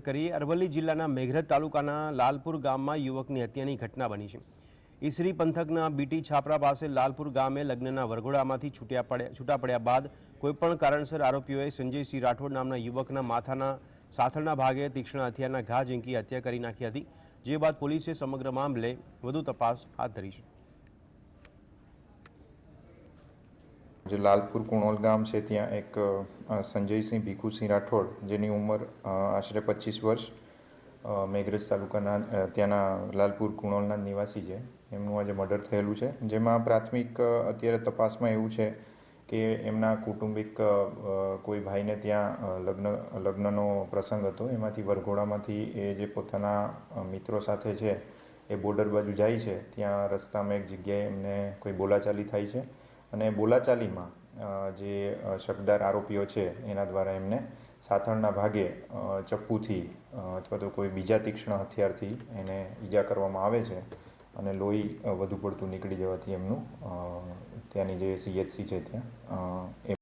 કરી અરવલ્લી જિલ્લાના મેઘરજ તાલુકાના લાલપુર ગામમાં યુવકની હત્યાની ઘટના બની છે. ઈસરી પંથકના બીટી છાપરા પાસે લાલપુર ગામે લગ્નના વરઘોડામાંથી છૂટ્યા પડ્યા, છૂટા પડ્યા બાદ કોઈપણ કારણસર આરોપીઓએ સંજયસિંહ રાઠોડ નામના યુવકના માથાના સાથળના ભાગે તીક્ષ્ણ હથિયારના ઘા ઝીંકી હત્યા કરી નાખી હતી, જે બાદ પોલીસે સમગ્ર મામલે વધુ તપાસ હાથ ધરી છે. જે લાલપુર કુણોલ ગામ છે, ત્યાં એક સંજયસિંહ ભીખુસિંહ રાઠોડ, જેની ઉંમર આશરે પચીસ વર્ષ મેઘરજ તાલુકાના ત્યાંના લાલપુર કુણોલના નિવાસી છે. એમનું આજે મર્ડર થયેલું છે. જેમાં પ્રાથમિક અત્યારે તપાસમાં એવું છે કે એમના કૌટુંબિક કોઈ ભાઈને ત્યાં લગ્ન, લગ્નનો પ્રસંગ હતો. એમાંથી વરઘોડામાંથી એ જે પોતાના મિત્રો સાથે છે, એ બોર્ડર બાજુ જાય છે. ત્યાં રસ્તામાં એક જગ્યાએ એમને કોઈ બોલાચાલી થાય છે. અને બોલાચાલીમાં જે શકદાર આરોપીઓ છે, એના દ્વારા એમને સાથળના ભાગે ચપ્પુથી અથવા તો કોઈ બીજા તીક્ષ્ણ હથિયારથી એને ઈજા કરવામાં આવે છે અને લોહી વધુ પડતું નીકળી જવાથી એમનું ત્યાંની જે સીએચસી છે ત્યાં એ